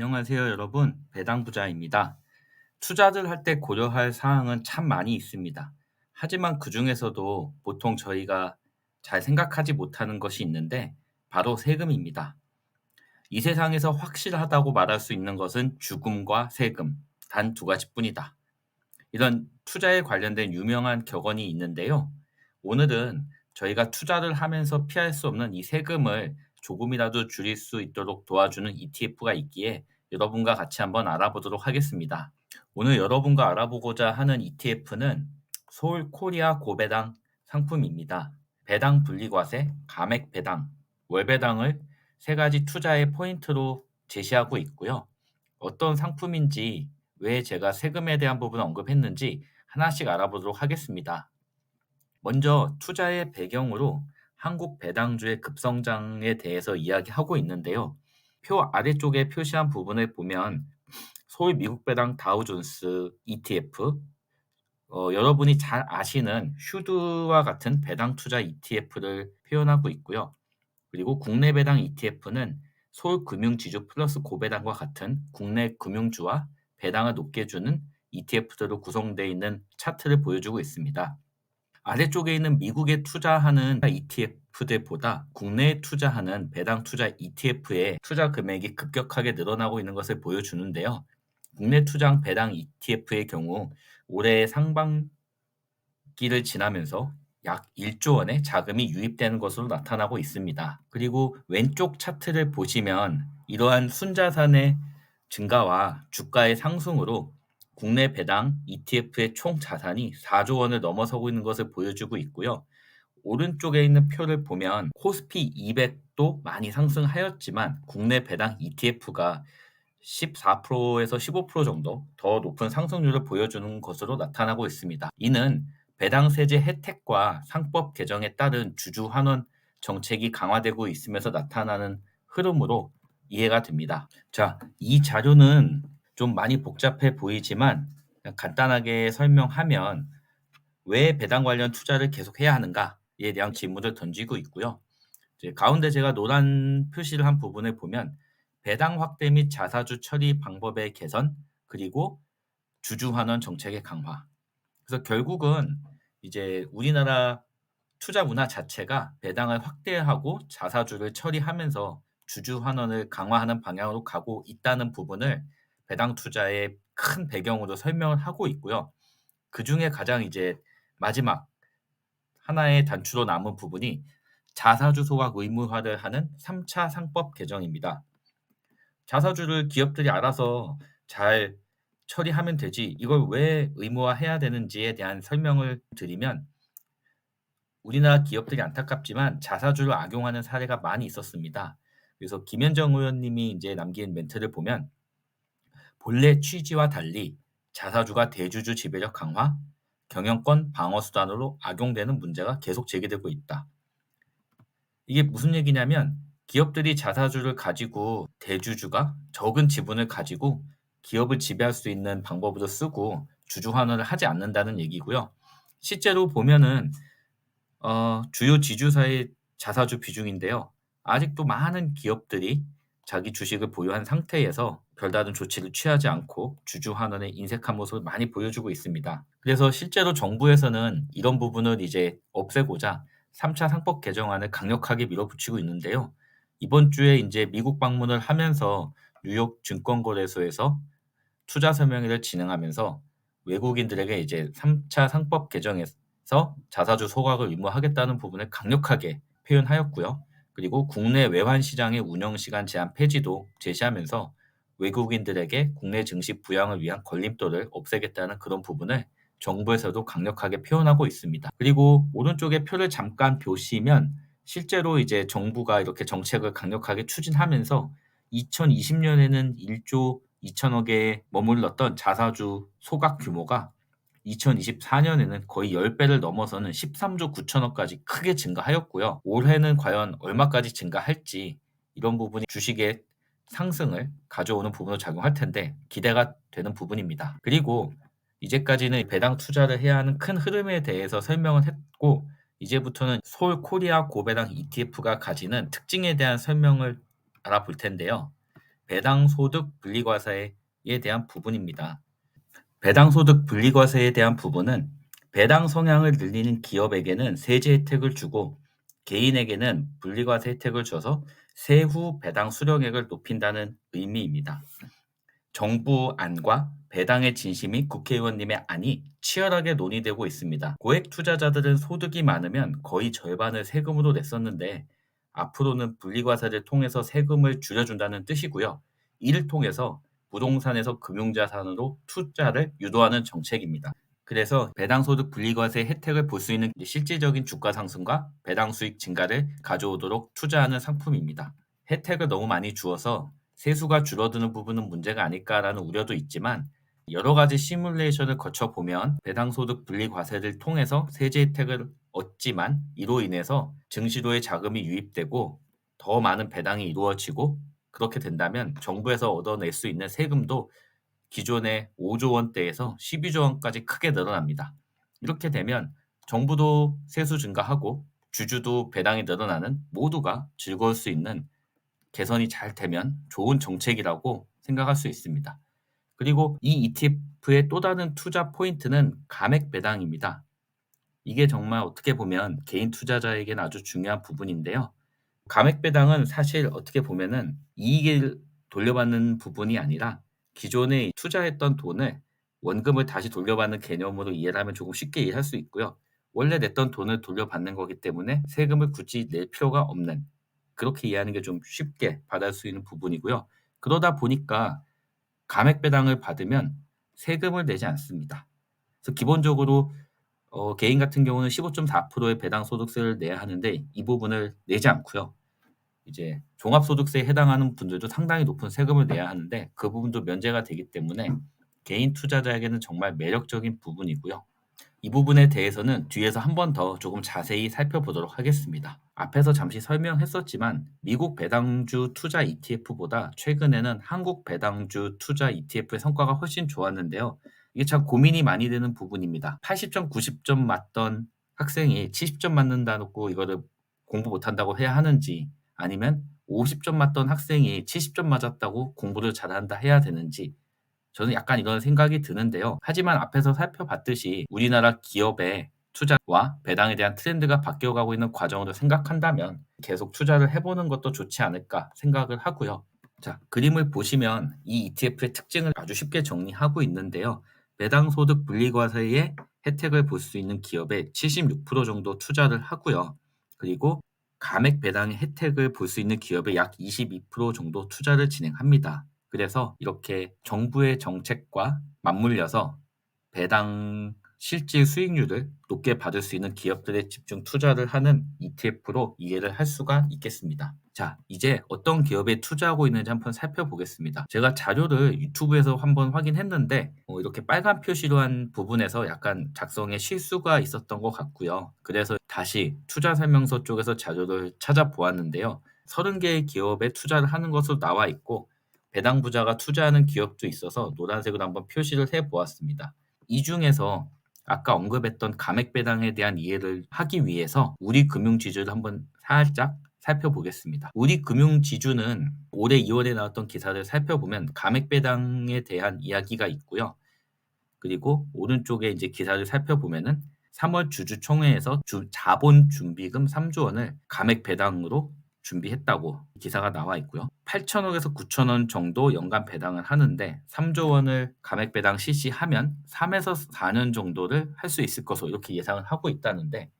안녕하세요, 여러분. 배당 부자입니다. 투자를 할 때 고려할 사항은 참 많이 있습니다. 하지만 그 중에서도 보통 저희가 잘 생각하지 못하는 것이 있는데 바로 세금입니다. 이 세상에서 확실하다고 말할 수 있는 것은 죽음과 세금 단 두 가지뿐이다. 이런 투자에 관련된 유명한 격언이 있는데요. 오늘은 저희가 투자를 하면서 피할 수 없는 이 세금을 조금이라도 줄일 수 있도록 도와주는 ETF가 있기에 여러분과 같이 한번 알아보도록 하겠습니다. 오늘 여러분과 알아보고자 하는 ETF는 서울 코리아 고배당 상품입니다. 배당 분리과세, 감액 배당, 월 배당을 세 가지 투자의 포인트로 제시하고 있고요. 어떤 상품인지 왜 제가 세금에 대한 부분을 언급했는지 하나씩 알아보도록 하겠습니다. 먼저 투자의 배경으로 한국 배당주의 급성장에 대해서 이야기하고 있는데요. 표 아래쪽에 표시한 부분을 보면 서울 미국 배당 다우존스 ETF, 어, 여러분이 잘 아시는 슈드와 같은 배당 투자 ETF를 표현하고 있고요. 그리고 국내 배당 ETF는 서울 금융지주 플러스 고배당과 같은 국내 금융주와 배당을 높게 주는 ETF들로 구성되어 있는 차트를 보여주고 있습니다. 아래쪽에 있는 미국에 투자하는 ETF들보다 국내에 투자하는 배당 투자 ETF의 투자 금액이 급격하게 늘어나고 있는 것을 보여주는데요. 국내 투자 배당 ETF의 경우 올해 상반기를 지나면서 약 1조 원의 자금이 유입되는 것으로 나타나고 있습니다. 그리고 왼쪽 차트를 보시면 이러한 순자산의 증가와 주가의 상승으로 국내 배당 ETF의 총 자산이 4조 원을 넘어서고 있는 것을 보여주고 있고요. 오른쪽에 있는 표를 보면 코스피 200도 많이 상승하였지만 국내 배당 ETF가 14%에서 15% 정도 더 높은 상승률을 보여주는 것으로 나타나고 있습니다. 이는 배당 세제 혜택과 상법 개정에 따른 주주 환원 정책이 강화되고 있으면서 나타나는 흐름으로 이해가 됩니다. 자, 이 자료는 좀 많이 복잡해 보이지만 간단하게 설명하면 왜 배당 관련 투자를 계속해야 하는가에 대한 질문을 던지고 있고요. 가운데 제가 노란 표시를 한 부분을 보면 배당 확대 및 자사주 처리 방법의 개선 그리고 주주 환원 정책의 강화. 그래서 결국은 이제 우리나라 투자 문화 자체가 배당을 확대하고 자사주를 처리하면서 주주 환원을 강화하는 방향으로 가고 있다는 부분을 배당 투자의 큰 배경으로 설명을 하고 있고요. 그 중에 가장 이제 마지막 하나의 단추로 남은 부분이 자사주 소각 의무화를 하는 3차 상법 개정입니다. 자사주를 기업들이 알아서 잘 처리하면 되지 이걸 왜 의무화해야 되는지에 대한 설명을 드리면 우리나라 기업들이 안타깝지만 자사주를 악용하는 사례가 많이 있었습니다. 그래서 김현정 의원님이 이제 남긴 멘트를 보면 본래 취지와 달리 자사주가 대주주 지배력 강화, 경영권 방어 수단으로 악용되는 문제가 계속 제기되고 있다. 이게 무슨 얘기냐면 기업들이 자사주를 가지고 대주주가 적은 지분을 가지고 기업을 지배할 수 있는 방법으로 쓰고 주주 환원을 하지 않는다는 얘기고요. 실제로 보면은 어, 주요 지주사의 자사주 비중인데요. 아직도 많은 기업들이 자기 주식을 보유한 상태에서 별다른 조치를 취하지 않고 주주 환원에 인색한 모습을 많이 보여주고 있습니다. 그래서 실제로 정부에서는 이런 부분을 이제 없애고자 3차 상법 개정안을 강력하게 밀어붙이고 있는데요. 이번 주에 이제 미국 방문을 하면서 뉴욕 증권거래소에서 투자 설명회를 진행하면서 외국인들에게 이제 3차 상법 개정에서 자사주 소각을 의무하겠다는 부분을 강력하게 표현하였고요. 그리고 국내 외환 시장의 운영 시간 제한 폐지도 제시하면서 외국인들에게 국내 증시 부양을 위한 걸림돌을 없애겠다는 그런 부분을 정부에서도 강력하게 표현하고 있습니다. 그리고 오른쪽에 표를 잠깐 보시면 실제로 이제 정부가 이렇게 정책을 강력하게 추진하면서 2020년에는 1조 2천억에 머물렀던 자사주 소각 규모가 2024년에는 거의 10배를 넘어서는 13조 9천억까지 크게 증가하였고요. 올해는 과연 얼마까지 증가할지 이런 부분이 주식의 상승을 가져오는 부분으로 작용할 텐데 기대가 되는 부분입니다. 그리고 이제까지는 배당 투자를 해야 하는 큰 흐름에 대해서 설명을 했고 이제부터는 서울 코리아 고배당 ETF가 가지는 특징에 대한 설명을 알아볼 텐데요. 배당 소득 분리과세에 대한 부분입니다. 배당 소득 분리과세에 대한 부분은 배당 성향을 늘리는 기업에게는 세제 혜택을 주고 개인에게는 분리과세 혜택을 줘서 세후 배당 수령액을 높인다는 의미입니다. 정부 안과 배당의 진심이 국회의원님의 안이 치열하게 논의되고 있습니다. 고액 투자자들은 소득이 많으면 거의 절반을 세금으로 냈었는데 앞으로는 분리과세를 통해서 세금을 줄여준다는 뜻이고요. 이를 통해서 부동산에서 금융자산으로 투자를 유도하는 정책입니다. 그래서 배당소득 분리과세 혜택을 볼 수 있는 실질적인 주가 상승과 배당 수익 증가를 가져오도록 투자하는 상품입니다. 혜택을 너무 많이 주어서 세수가 줄어드는 부분은 문제가 아닐까라는 우려도 있지만 여러 가지 시뮬레이션을 거쳐 보면 배당소득 분리과세를 통해서 세제 혜택을 얻지만 이로 인해서 증시로의 자금이 유입되고 더 많은 배당이 이루어지고 그렇게 된다면 정부에서 얻어낼 수 있는 세금도 기존의 5조 원대에서 12조 원까지 크게 늘어납니다. 이렇게 되면 정부도 세수 증가하고 주주도 배당이 늘어나는 모두가 즐거울 수 있는 개선이 잘 되면 좋은 정책이라고 생각할 수 있습니다. 그리고 이 ETF의 또 다른 투자 포인트는 감액 배당입니다. 이게 정말 어떻게 보면 개인 투자자에게는 아주 중요한 부분인데요. 감액 배당은 사실 어떻게 보면은 이익을 돌려받는 부분이 아니라 기존에 투자했던 돈을 원금을 다시 돌려받는 개념으로 이해를 하면 조금 쉽게 이해할 수 있고요. 원래 냈던 돈을 돌려받는 거기 때문에 세금을 굳이 낼 필요가 없는 그렇게 이해하는 게 좀 쉽게 받을 수 있는 부분이고요. 그러다 보니까 감액 배당을 받으면 세금을 내지 않습니다. 그래서 기본적으로 어, 개인 같은 경우는 15.4%의 배당 소득세를 내야 하는데 이 부분을 내지 않고요. 이제 종합소득세에 해당하는 분들도 상당히 높은 세금을 내야 하는데 그 부분도 면제가 되기 때문에 개인 투자자에게는 정말 매력적인 부분이고요. 이 부분에 대해서는 뒤에서 한 번 더 조금 자세히 살펴보도록 하겠습니다. 앞에서 잠시 설명했었지만 미국 배당주 투자 ETF보다 최근에는 한국 배당주 투자 ETF의 성과가 훨씬 좋았는데요. 이게 참 고민이 많이 되는 부분입니다. 80점, 90점 맞던 학생이 70점 맞는다 놓고 이거를 공부 못한다고 해야 하는지 아니면 50점 맞던 학생이 70점 맞았다고 공부를 잘한다 해야 되는지 저는 약간 이런 생각이 드는데요. 하지만 앞에서 살펴봤듯이 우리나라 기업의 투자와 배당에 대한 트렌드가 바뀌어가고 있는 과정으로 생각한다면 계속 투자를 해보는 것도 좋지 않을까 생각을 하고요. 자, 그림을 보시면 이 ETF의 특징을 아주 쉽게 정리하고 있는데요. 배당 소득 분리과세의 혜택을 볼 수 있는 기업에 76% 정도 투자를 하고요. 그리고 감액 배당의 혜택을 볼 수 있는 기업에 약 22% 정도 투자를 진행합니다. 그래서 이렇게 정부의 정책과 맞물려서 배당 실질 수익률을 높게 받을 수 있는 기업들에 집중 투자를 하는 ETF로 이해를 할 수가 있겠습니다. 자, 이제 어떤 기업에 투자하고 있는지 한번 살펴보겠습니다. 제가 자료를 유튜브에서 한번 확인했는데 어, 이렇게 빨간 표시로 한 부분에서 약간 작성에 실수가 있었던 것 같고요. 그래서 다시 투자 설명서 쪽에서 자료를 찾아보았는데요. 30개의 기업에 투자를 하는 것으로 나와 있고 배당 부자가 투자하는 기업도 있어서 노란색으로 한번 표시를 해 보았습니다. 이 중에서 아까 언급했던 감액 배당에 대한 이해를 하기 위해서 우리 금융 지주를 한번 살짝 살펴보겠습니다. 우리 금융 지주는 올해 2월에 나왔던 기사를 살펴보면 감액 배당에 대한 이야기가 있고요. 그리고 오른쪽에 이제 기사를 살펴보면은 3월 주주총회에서 주 자본 준비금 3조 원을 감액 배당으로 준비했다고 기사가 나와 있고요. 8천억에서 9천원 정도 연간 배당을 하는데 3조 원을 감액 배당 실시하면 3에서 4년 정도를 할 수 있을 것으로 이렇게 예상을 하고 있다는데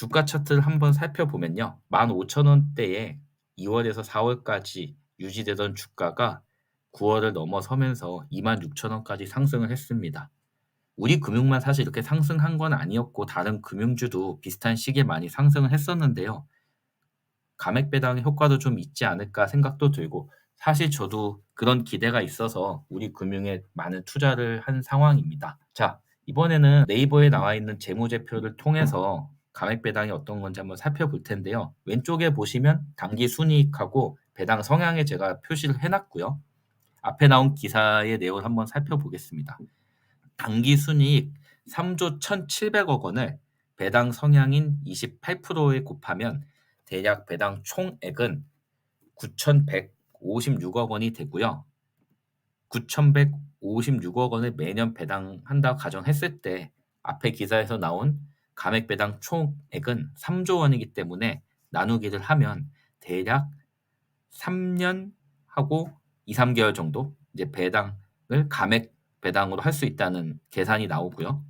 주가 차트를 한번 살펴보면요. 15,000원대에 2월에서 4월까지 유지되던 주가가 9월을 넘어서면서 26,000원까지 상승을 했습니다. 우리 금융만 사실 이렇게 상승한 건 아니었고 다른 금융주도 비슷한 시기에 많이 상승을 했었는데요. 감액 배당의 효과도 좀 있지 않을까 생각도 들고 사실 저도 그런 기대가 있어서 우리 금융에 많은 투자를 한 상황입니다. 자, 이번에는 네이버에 나와 있는 재무제표를 통해서 감액 배당이 어떤 건지 한번 살펴볼 텐데요. 왼쪽에 보시면 단기 순이익하고 배당 성향에 제가 표시를 해놨고요. 앞에 나온 기사의 내용을 한번 살펴보겠습니다. 단기 순이익 3조 1,700억 원을 배당 성향인 28%에 곱하면 대략 배당 총액은 9,100 9,956억 원이 되고요. 9,156억 원을 매년 배당한다고 가정했을 때 앞에 기사에서 나온 감액 배당 총액은 3조 원이기 때문에 나누기를 하면 대략 3년 하고 2, 3개월 정도 이제 배당을 감액 배당으로 할 수 있다는 계산이 나오고요.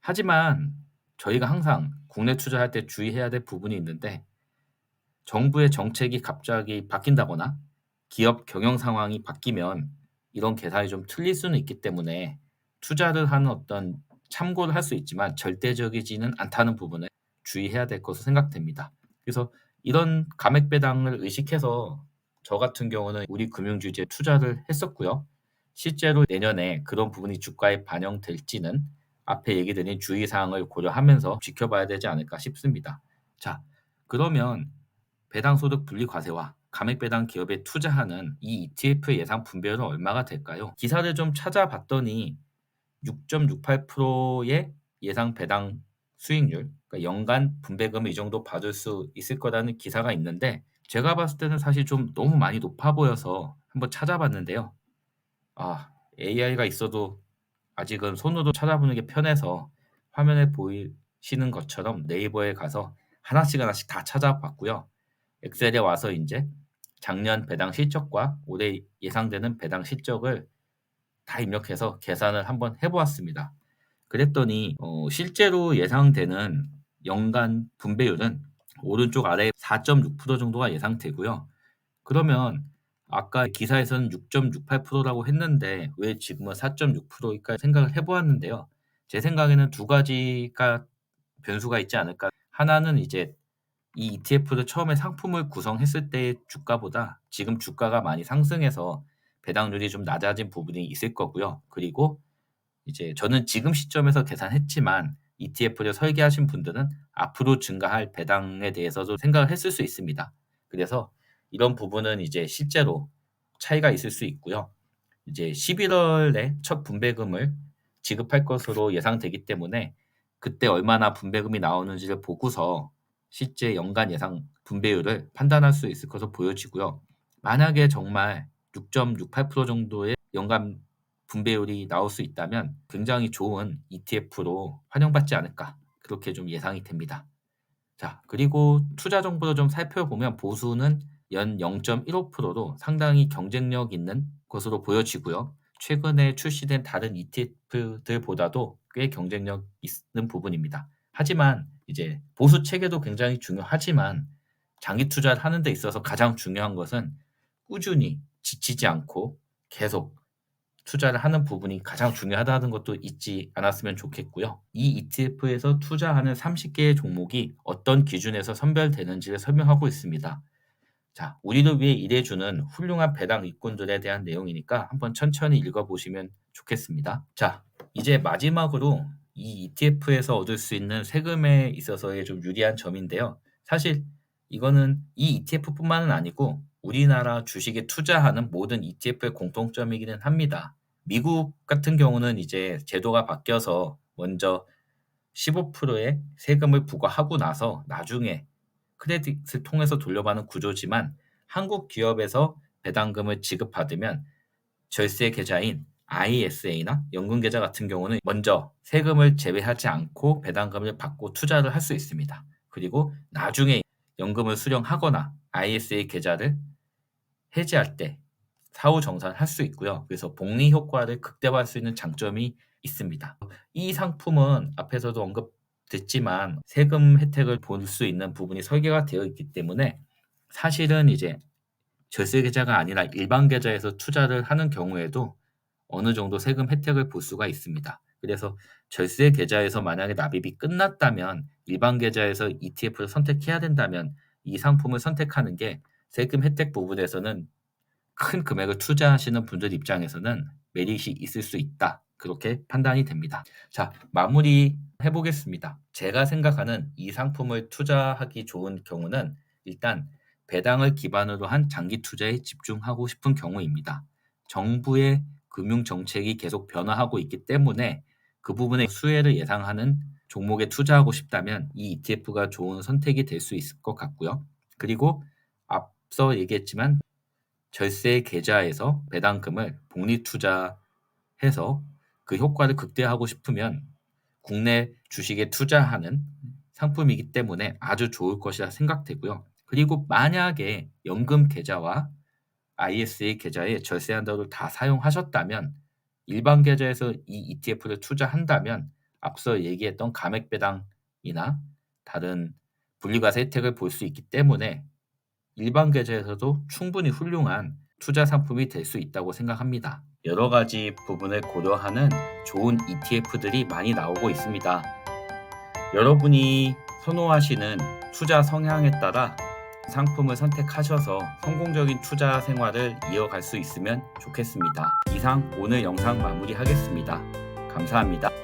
하지만 저희가 항상 국내 투자할 때 주의해야 될 부분이 있는데 정부의 정책이 갑자기 바뀐다거나 기업 경영 상황이 바뀌면 이런 계산이 좀 틀릴 수는 있기 때문에 투자를 하는 어떤 참고를 할 수 있지만 절대적이지는 않다는 부분을 주의해야 될 것으로 생각됩니다. 그래서 이런 감액 배당을 의식해서 저 같은 경우는 우리 금융주주에 투자를 했었고요. 실제로 내년에 그런 부분이 주가에 반영될지는 앞에 얘기 드린 주의 사항을 고려하면서 지켜봐야 되지 않을까 싶습니다. 자, 그러면 배당 소득 분리 과세와 감액 배당 기업에 투자하는 이 ETF의 예상 분배율은 얼마가 될까요? 기사를 좀 찾아봤더니 6.68%의 예상 배당 수익률, 그러니까 연간 분배금을 이 정도 받을 수 있을 거라는 기사가 있는데 제가 봤을 때는 사실 좀 너무 많이 높아 보여서 한번 찾아봤는데요. 아, AI가 있어도 아직은 손으로 찾아보는 게 편해서 화면에 보이시는 것처럼 네이버에 가서 하나씩 하나씩 다 찾아봤고요. 엑셀에 와서 이제 작년 배당 실적과 올해 예상되는 배당 실적을 다 입력해서 계산을 한번 해보았습니다. 그랬더니 어, 실제로 예상되는 연간 분배율은 오른쪽 아래 4.6% 정도가 예상되고요. 그러면 아까 기사에서는 6.68%라고 했는데 왜 지금은 4.6%일까 생각을 해보았는데요. 제 생각에는 두 가지가 변수가 있지 않을까. 하나는 이제 이 ETF를 처음에 상품을 구성했을 때의 주가보다 지금 주가가 많이 상승해서 배당률이 좀 낮아진 부분이 있을 거고요. 그리고 이제 저는 지금 시점에서 계산했지만 ETF를 설계하신 분들은 앞으로 증가할 배당에 대해서도 생각을 했을 수 있습니다. 그래서 이런 부분은 이제 실제로 차이가 있을 수 있고요. 이제 11월에 첫 분배금을 지급할 것으로 예상되기 때문에 그때 얼마나 분배금이 나오는지를 보고서 실제 연간 예상 분배율을 판단할 수 있을 것으로 보여지고요. 만약에 정말 6.68% 정도의 연간 분배율이 나올 수 있다면 굉장히 좋은 ETF로 환영받지 않을까 그렇게 좀 예상이 됩니다. 자 그리고 투자 정보도 좀 살펴보면 보수는 연 0.15%로 상당히 경쟁력 있는 것으로 보여지고요. 최근에 출시된 다른 ETF들보다도 꽤 경쟁력 있는 부분입니다. 하지만 이제 보수 체계도 굉장히 중요하지만 장기 투자를 하는 데 있어서 가장 중요한 것은 꾸준히 지치지 않고 계속 투자를 하는 부분이 가장 중요하다는 것도 잊지 않았으면 좋겠고요. 이 ETF에서 투자하는 30개의 종목이 어떤 기준에서 선별되는지를 설명하고 있습니다. 자, 우리를 위해 일해주는 훌륭한 배당 일꾼들에 대한 내용이니까 한번 천천히 읽어보시면 좋겠습니다. 자, 이제 마지막으로 이 ETF에서 얻을 수 있는 세금에 있어서의 좀 유리한 점인데요. 사실 이거는 이 ETF뿐만은 아니고 우리나라 주식에 투자하는 모든 ETF의 공통점이기는 합니다. 미국 같은 경우는 이제 제도가 바뀌어서 먼저 15%의 세금을 부과하고 나서 나중에 크레딧을 통해서 돌려받는 구조지만 한국 기업에서 배당금을 지급받으면 절세 계좌인 ISA나 연금 계좌 같은 경우는 먼저 세금을 제외하지 않고 배당금을 받고 투자를 할 수 있습니다. 그리고 나중에 연금을 수령하거나 ISA 계좌를 해지할 때 사후 정산을 할수 있고요. 그래서 복리 효과를 극대화할 수 있는 장점이 있습니다. 이 상품은 앞에서도 언급됐지만 세금 혜택을 볼 수 있는 부분이 설계가 되어 있기 때문에 사실은 이제 절세 계좌가 아니라 일반 계좌에서 투자를 하는 경우에도 어느 정도 세금 혜택을 볼 수가 있습니다. 그래서 절세 계좌에서 만약에 납입이 끝났다면 일반 계좌에서 ETF를 선택해야 된다면 이 상품을 선택하는 게 세금 혜택 부분에서는 큰 금액을 투자하시는 분들 입장에서는 메리트이 있을 수 있다. 그렇게 판단이 됩니다. 자, 마무리 해보겠습니다. 제가 생각하는 이 상품을 투자하기 좋은 경우는 일단 배당을 기반으로 한 장기 투자에 집중하고 싶은 경우입니다. 정부의 금융 정책이 계속 변화하고 있기 때문에 그 부분의 수혜를 예상하는 종목에 투자하고 싶다면 이 ETF가 좋은 선택이 될 수 있을 것 같고요. 그리고 앞서 얘기했지만 절세 계좌에서 배당금을 복리 투자해서 그 효과를 극대화하고 싶으면 국내 주식에 투자하는 상품이기 때문에 아주 좋을 것이라 생각되고요. 그리고 만약에 연금 계좌와 ISA 계좌에 절세 한도를 다 사용하셨다면 일반 계좌에서 이 ETF를 투자한다면 앞서 얘기했던 감액 배당이나 다른 분리과세 혜택을 볼 수 있기 때문에 일반 계좌에서도 충분히 훌륭한 투자 상품이 될 수 있다고 생각합니다. 여러 가지 부분을 고려하는 좋은 ETF들이 많이 나오고 있습니다. 여러분이 선호하시는 투자 성향에 따라 상품을 선택하셔서 성공적인 투자 생활을 이어갈 수 있으면 좋겠습니다. 이상 오늘 영상 마무리하겠습니다. 감사합니다.